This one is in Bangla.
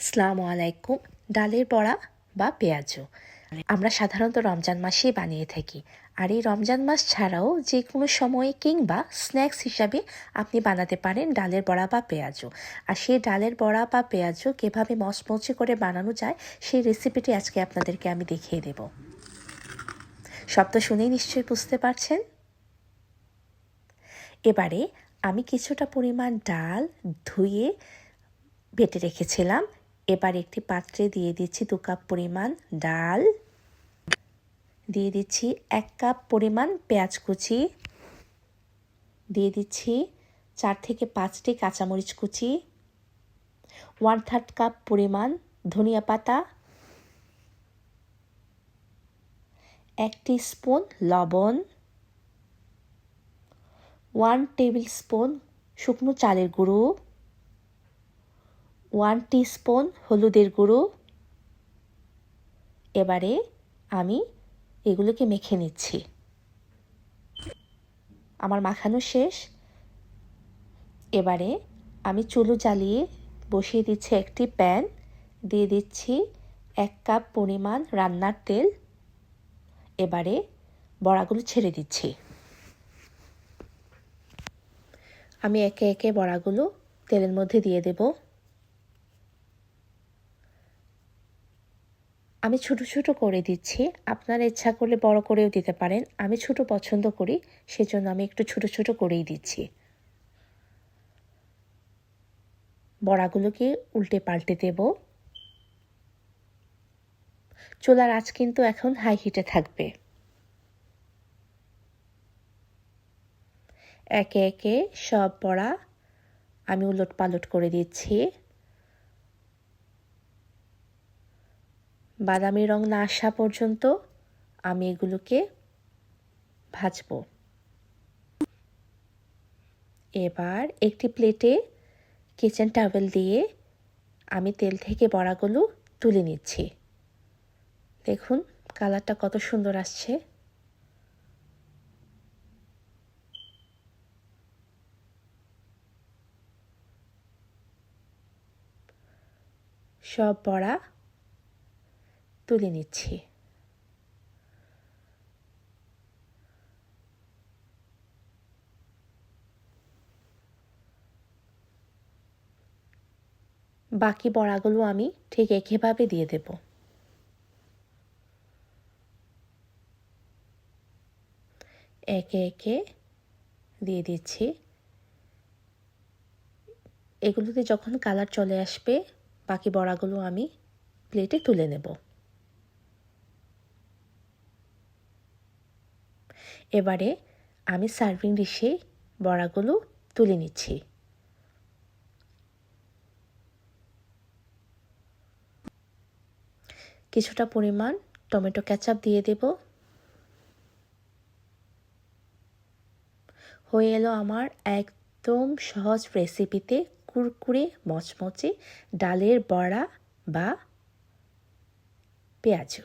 আসসালামু আলাইকুম। ডালের বড়া বা পেঁয়াজু আমরা সাধারণত রমজান মাসেই বানিয়ে থাকি। আর এই রমজান মাস ছাড়াও যে কোনো সময়ে কিংবা স্ন্যাক্স হিসাবে আপনি বানাতে পারেন ডালের বড়া বা পেঁয়াজু আর সেই ডালের বড়া বা পেঁয়াজু কীভাবে মচমচে করে বানানো যায় সেই রেসিপিটি আজকে আপনাদেরকে আমি দেখিয়ে দেব। শব্দ শুনেই নিশ্চয়ই বুঝতে পারছেন? এবারে আমি কিছুটা পরিমাণ ডাল ধুয়ে বেটে রেখেছিলাম। এবার একটি পাত্রে দিয়ে দিচ্ছি দু কাপ পরিমাণ ডাল। দিয়ে দিচ্ছি এক কাপ পরিমাণ পেঁয়াজ কুচি। দিয়ে দিচ্ছি চার থেকে পাঁচটি কাঁচামরিচ কুচি। ওয়ান থার্ড কাপ পরিমাণ ধনিয়া পাতা। একটি স্পুন লবণ। ওয়ান টেবিল স্পুন শুকনো চালের গুঁড়ো। ওয়ান স্পুন হলুদের গুঁড়ো। এবারে আমি এগুলোকে মেখে নিচ্ছি। আমার মাখানো শেষ। এবারে আমি চুলো জ্বালিয়ে বসিয়ে দিচ্ছি একটি প্যান। দিয়ে দিচ্ছি এক কাপ পরিমাণ রান্নার তেল। এবারে বড়াগুলো ছেড়ে দিচ্ছি। আমি একে একে বড়াগুলো তেলের মধ্যে দিয়ে দেবো। আমি ছোট ছোট করে দিচ্ছি। আপনারা ইচ্ছা করলে বড় করেও দিতে পারেন। আমি ছোট পছন্দ করি, সেজন্য আমি একটু ছোট ছোট করেই দিচ্ছি। বড়াগুলোকে উল্টে পাল্টে দেব। চোলার আঁচ কিন্তু এখন হাই হিটে থাকবে। একে একে সব বড়া আমি উলট পালট করে দিচ্ছি। বাদামি রং না আসা পর্যন্ত আমি এগুলোকে ভাজবো। এবার একটি প্লেটে কিচেন টাওয়েল দিয়ে আমি তেল থেকে বড়াগুলো তুলে নিচ্ছি। দেখুন, কালারটা কত সুন্দর আসছে। সব বড়া তুলে নিচ্ছি। বাকি বড়াগুলো আমি ঠিক একইভাবে দিয়ে দেব। একে একে দিয়ে দিচ্ছি। এগুলোতে যখন কালার চলে আসবে, বাকি বড়াগুলো আমি প্লেটে তুলে নেব। এবারে আমি সার্ভিং ডিশে বড়াগুলো তুলে নিচ্ছি। কিছুটা পরিমাণ টমেটো ক্যাচাপ দিয়ে দেব। হয়ে এলো আমার একদম সহজ রেসিপিতে কুরকুরে, মচমচে, ডালের বড়া বা পেঁয়াজু।